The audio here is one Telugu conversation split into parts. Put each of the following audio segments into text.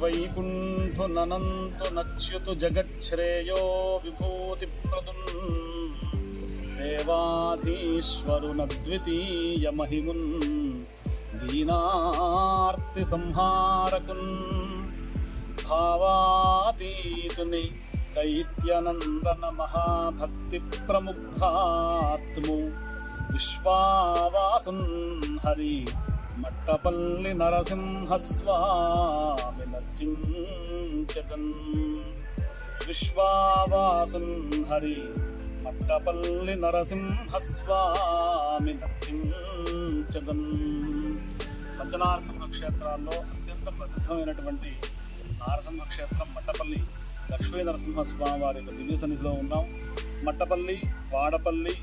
వైకుంఠు ననంతు నచ్యుతు జగచ్ఛ్రేయో విభూతి ప్రదున్ దేవాధీశ్వరునద్వితీయ మహిమున్ దీనార్తి సంహారకున్ భావాతీతుని మట్టపల్లి నరసింహస్వామి నర్చించగన్ విశ్వావాసున్ హరి మట్టపల్లి నరసింహస్వామి నర్చించగన్ పంచనారసింహ క్షేత్రాల్లో అత్యంత ప్రసిద్ధమైనటువంటి నారసింహ క్షేత్రం మట్టపల్లి. లక్ష్మీ నరసింహస్వామి వారి యొక్క దివ్య సన్నిధిలో ఉన్నాం. మట్టపల్లి వాడపల్లి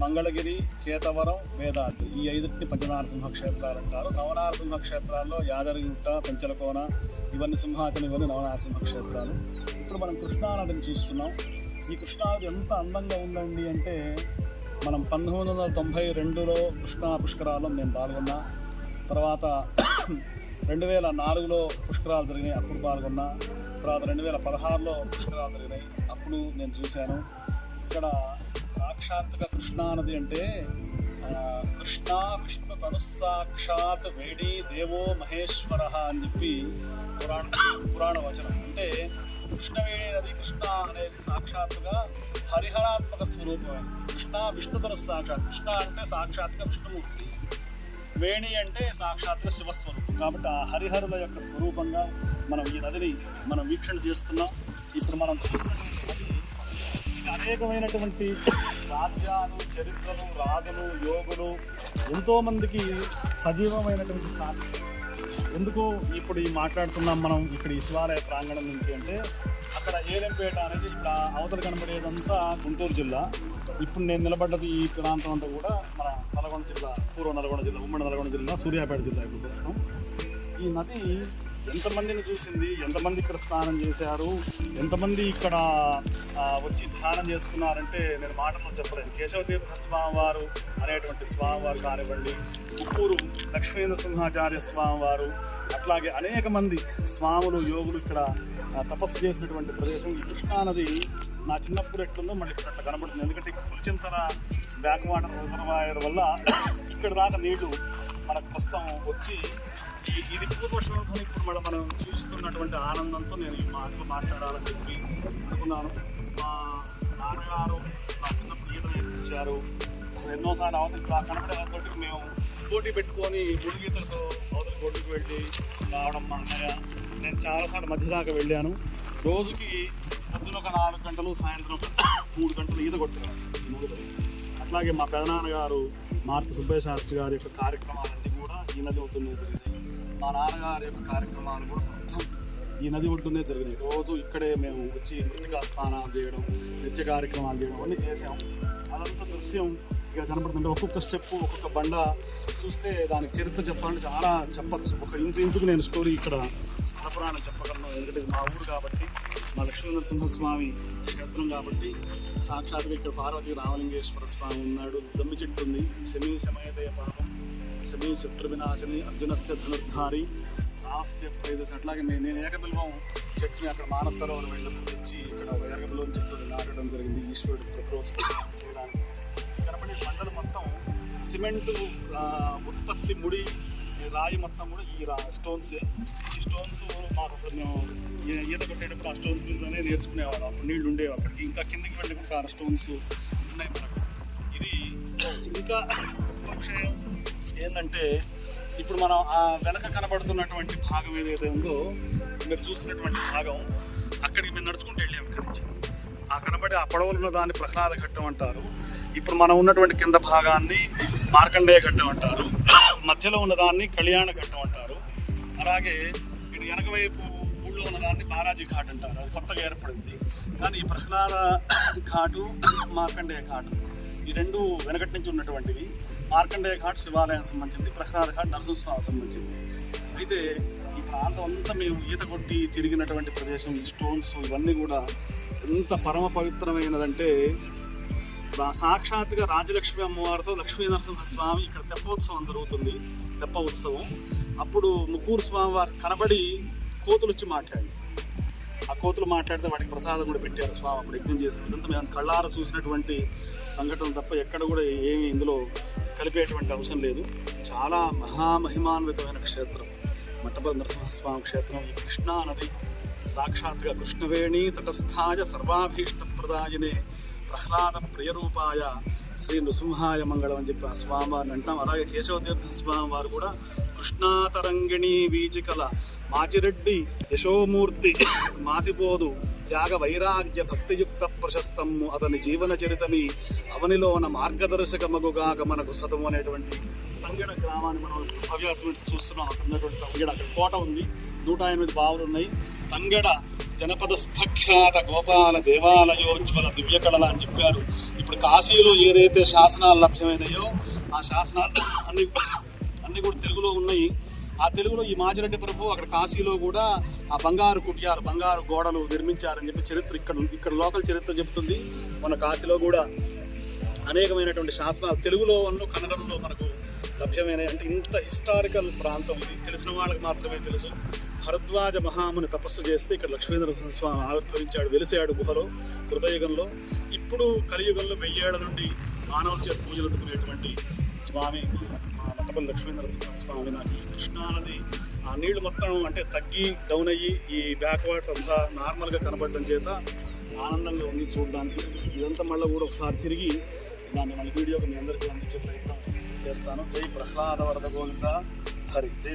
మంగళగిరి చేతవరం వేదాద్రి. ఈ ఐదుటి పద్మనారసింహ క్షేత్రాలు అంటారు. నవనారసింహ క్షేత్రాల్లో యాదగిరిగుట్ట పెంచలకోన ఇవన్నీ సింహాచలం ఇవన్నీ నవనారసింహ క్షేత్రాలు ఇప్పుడు మనం కృష్ణానదిని చూస్తున్నాం. ఈ కృష్ణానది ఎంత అందంగా ఉందండి అంటే మనం పంతొమ్మిది వందల తొంభై రెండులో కృష్ణా పుష్కరాల్లో నేను పాల్గొన్నా. తర్వాత రెండు వేల నాలుగులో పుష్కరాలు జరిగినాయి అప్పుడు పాల్గొన్నా. తర్వాత రెండు వేల పదహారులో పుష్కరాలు జరిగినాయి అప్పుడు నేను చూశాను. ఇక్కడ సాక్షాత్తుగా కృష్ణానది అంటే కృష్ణ విష్ణు తనుస్సాక్షాత్ వేడి దేవో మహేశ్వర అని చెప్పి పురాణ పురాణ వచనం. అంటే కృష్ణవేణి నది కృష్ణ అనేది సాక్షాత్తుగా హరిహరాత్మక స్వరూపమే. కృష్ణ విష్ణు తనుస్సాక్షాత్. కృష్ణ అంటే సాక్షాత్గా విష్ణుమూర్తి. వేణి అంటే సాక్షాత్గా శివస్వరూపం. కాబట్టి ఆ హరిహరుల యొక్క స్వరూపంగా మనం ఈ నదిని మనం వీక్షణ చేస్తున్నాం. ఇప్పుడు మనం అనేకమైనటువంటి రాజ్యాలు చరిత్రలు రాజులు యోగులు ఎంతోమందికి సజీవమైనటువంటి స్థానం. ఎందుకు ఇప్పుడు ఈ మాట్లాడుతున్నాం మనం ఇక్కడ ఈ శివాలయ ప్రాంగణం నుంచి అంటే అక్కడ ఏలెంపేట అనేది ఇక్కడ అవతల కనబడేదంతా గుంటూరు జిల్లా. ఇప్పుడు నేను నిలబడ్డది ఈ ప్రాంతం అంతా కూడా మన నల్గొండ జిల్లా పూర్వ నల్గొండ జిల్లా ఉమ్మడి నల్గొండ జిల్లా సూర్యాపేట జిల్లా ఇప్పుడు ప్రస్తుతం ఈ నది ఎంతమందిని చూసింది? ఎంతమంది ఇక్కడ స్నానం చేశారు? ఎంతమంది ఇక్కడ వచ్చి ధ్యానం చేసుకున్నారంటే నేను మాటల్లో చెప్పలేను. కేశవతీర్థ స్వామివారు అనేటువంటి స్వామివారు కానివ్వండి ఉప్పూరు లక్ష్మీంద్ర సింహాచార్య స్వామివారు అట్లాగే అనేక మంది స్వాములు యోగులు ఇక్కడ తపస్సు చేసినటువంటి ప్రదేశం ఈ కృష్ణానది నా చిన్నప్పుడు ఎట్లుందో మళ్ళీ ఇక్కడ అట్లా కనబడుతుంది. ఎందుకంటే ఇక్కడ పులిచింతల బ్యాక్ వాటర్ రిజర్వాయర్ వల్ల ఇక్కడ దాకా నీళ్ళు మనకు ప్రస్తుతం వచ్చి ఈ- ఇది పూర్వశ్లోకం ఇప్పుడు మనం మనం చూస్తున్నటువంటి ఆనందంతో నేను ఈ మాటలు మాట్లాడాలని చెప్పి అనుకున్నాను. మా నాన్నగారు నా చిన్నప్పుడు ఈత నేర్పించారు. అసలు ఎన్నోసార్లు అవతలి కనపడే కాబట్టి మేము పోటీ పెట్టుకొని ముడిగీతలతో అవతలి పోటీకి వెళ్ళి రావడం మా అన్నయ్య. నేను చాలాసార్లు మధ్య దాకా వెళ్ళాను. రోజుకి పొద్దున ఒక నాలుగు గంటలు సాయంత్రం మూడు గంటలు ఈత కొట్టేవారు. అట్లాగే మా పెదనాన్నగారు మారుతి సుబ్బయ్య శాస్త్రి గారి యొక్క కార్యక్రమాలన్నీ కూడా ఈ నది ఒడ్డునే మా నాన్నగారి యొక్క కార్యక్రమాలు కూడా మొత్తం ఈ నది ఒడ్డునే జరిగినాయి. రోజు ఇక్కడే మేము వచ్చి నృత్యగా స్నానాలు చేయడం నృత్య కార్యక్రమాలు చేయడం అన్నీ చేసాం అదంతా దృశ్యం ఇక కనపడుతుంటే ఒక్కొక్క స్టెప్ ఒక్కొక్క బండ చూస్తే దానికి చరిత్ర చెప్పాలంటే చాలా చెప్పచ్చు. ఒక ఇంచు ఇంచుకు నేను స్టోరీ ఇక్కడ స్థలపురాణం చెప్పగలను. ఎందుకంటే మా ఊరు కాబట్టి మా లక్ష్మీనరసింహ సింహస్వామి క్షేత్రం కాబట్టి సాక్షాత్గా ఇక్కడ పార్వతి రామలింగేశ్వర స్వామి ఉన్నాడు. దమ్మి చెట్టు ఉంది శమీ శమయదయ పాపం. శమీ శత్రు వినాశని అర్జునస్య ధనుర్ధారి. రాస్య ప్రేదశ అట్లాగే నేను నేను ఏకబిల్వం చెట్టుని అక్కడ మానసరోవరం వెళ్ళినప్పుడు వచ్చి ఇక్కడ ఏకబిల్వం చెట్టుని నాటడం జరిగింది. ఈశ్వరుడు ప్రపోజ్ చేయడానికి. కనపడే పంటలు మొత్తం సిమెంటు ఉత్పత్తి ముడి రాయి మొత్తం కూడా ఈ రా స్టోన్సే ఈ స్టోన్స్ మాకు అసలు మేము ఈత కొట్టేటప్పుడు ఆ స్టోన్స్ మీదనే నేర్చుకునేవాడు అప్పుడు నీళ్ళు ఉండేవి అక్కడికి ఇంకా కిందికి వెళ్ళినప్పుడు చాలా స్టోన్స్ ఉన్నాయి మనకు. ఇది ఇంకా విషయం ఏంటంటే ఇప్పుడు మనం ఆ వెనక కనబడుతున్నటువంటి భాగం ఏదైతే ఉందో మీరు చూస్తున్నటువంటి భాగం అక్కడికి మేము నడుచుకుంటూ వెళ్ళాము ఇక్కడి నుంచి. ఆ కనబడే ఆ పొడవులు ఉన్న దాన్ని ప్రహ్లాద ఘట్టం అంటారు. ఇప్పుడు మనం ఉన్నటువంటి కింద భాగాన్ని మార్కండేయ ఘట్టం అంటారు. మధ్యలో ఉన్నదాన్ని కళ్యాణ ఘట్టం అంటారు. అలాగే ఇటు వెనక వైపు ఊళ్ళో ఉన్న దాన్ని బాలాజీ ఘాట్ అంటారు. అది కొత్తగా ఏర్పడింది. కానీ ఈ ప్రహ్లాద ఘాటు మార్కండేయ ఘాటు. ఈ రెండు వెనకటి నుంచి ఉన్నటువంటివి మార్కండేయ ఘాట్ శివాలయం సంబంధించింది ప్రహ్లాద ఘాట్ నరసింహస్వామి సంబంధించింది. అయితే ఈ ప్రాంతం అంతా మేము ఈత కొట్టి తిరిగినటువంటి ప్రదేశం ఈ స్టోన్స్ ఇవన్నీ కూడా ఎంత పరమ పవిత్రమైనదంటే సాక్షాత్గా సాక్షాత్తుగా రాజలక్ష్మి అమ్మవారితో లక్ష్మీ నరసింహ స్వామి ఇక్కడ తెప్పోత్సవం జరుగుతుంది తెప్ప ఉత్సవం. అప్పుడు ముక్కూరు స్వామి వారు కనబడి కోతులు వచ్చి మాట్లాడి ఆ కోతులు మాట్లాడితే వాటికి ప్రసాదం కూడా పెట్టారు స్వామి. అప్పుడు యజ్ఞం చేసిన మేము కళ్ళార చూసినటువంటి సంఘటన తప్ప ఎక్కడ కూడా ఏమి ఇందులో కలిపేటువంటి అంశం లేదు. చాలా మహామహిమాన్వితమైన క్షేత్రం. మట్టపల్లి నరసింహస్వామి క్షేత్రం. ఈ కృష్ణా నది సాక్షాత్గా కృష్ణవేణి తటస్థాయ సర్వాభీష్టప్రదాయనే ప్రహ్లాద ప్రియరూపాయ శ్రీ నృసింహాయ మంగళం అని చెప్పి ఆ స్వామివారిని అంటాం. అలాగే కేశవతీర్థ స్వామి వారు కూడా కృష్ణాతరంగిణీ వీచికల మాచిరెడ్డి యశోమూర్తి మాసిపోదు త్యాగ వైరాగ్య భక్తియుక్త ప్రశస్తము అతని జీవన చరితని అవనిలోన మార్గదర్శకమగుగాక మనకు సతము అనేటువంటి తంగడ గ్రామాన్ని మనం హవ్యాసం చూస్తున్నాం. అక్కడ ఉన్నటువంటి అక్కడ కోట ఉంది. నూట ఎనిమిది బావులు ఉన్నాయి. తంగెడ జనపదస్థఖ్యాత గోపాల దేవాలయోజ్వల దివ్యకళల అని చెప్పారు. ఇప్పుడు కాశీలో ఏదైతే శాసనాలు లభ్యమైనాయో ఆ శాసనాలు అన్ని అన్ని కూడా తెలుగులో ఉన్నాయి. ఆ తెలుగులో ఈ మాజిరెడ్డి ప్రభు అక్కడ కాశీలో కూడా ఆ బంగారు కుటియారు బంగారు గోడలు నిర్మించారని చెప్పి చరిత్ర ఇక్కడ ఉంది ఇక్కడ లోకల్ చరిత్ర చెబుతుంది. మన కాశీలో కూడా అనేకమైనటువంటి శాసనాలు తెలుగులో ఉన్న కన్నడంలో మనకు లభ్యమైన అంటే ఇంత హిస్టారికల్ ప్రాంతం ఇది. తెలిసిన వాళ్ళకి మాత్రమే తెలుసు. భరద్వాజ మహాముని తపస్సు చేస్తే ఇక్కడ లక్ష్మీనరసింహ స్వామి ఆవిర్భవించాడు వెలిసాడు గుహలో కృతయుగంలో ఇప్పుడు కలియుగంలో వెయ్యేళ్ళ నుండి మానవుల చేత పూజలు అందుకునేటువంటి స్వామి మా నట్టపల్లి లక్ష్మీనరసింహ స్వామి నాకు ఈ కృష్ణానది. ఆ నీళ్ళు మొత్తం అంటే తగ్గి డౌన్ అయ్యి ఈ బ్యాక్ వాటర్ అంతా నార్మల్గా కనబడడం చేత ఆనందంగా ఉంది చూడడానికి. ఇదంతా మళ్ళీ కూడా ఒకసారి తిరిగి దాన్ని మళ్ళీ వీడియోకి మీ అందరికీ అందించే ప్రయత్నం చేస్తాను. జై ప్రహ్లాద వరద గోవింద. హరి. జై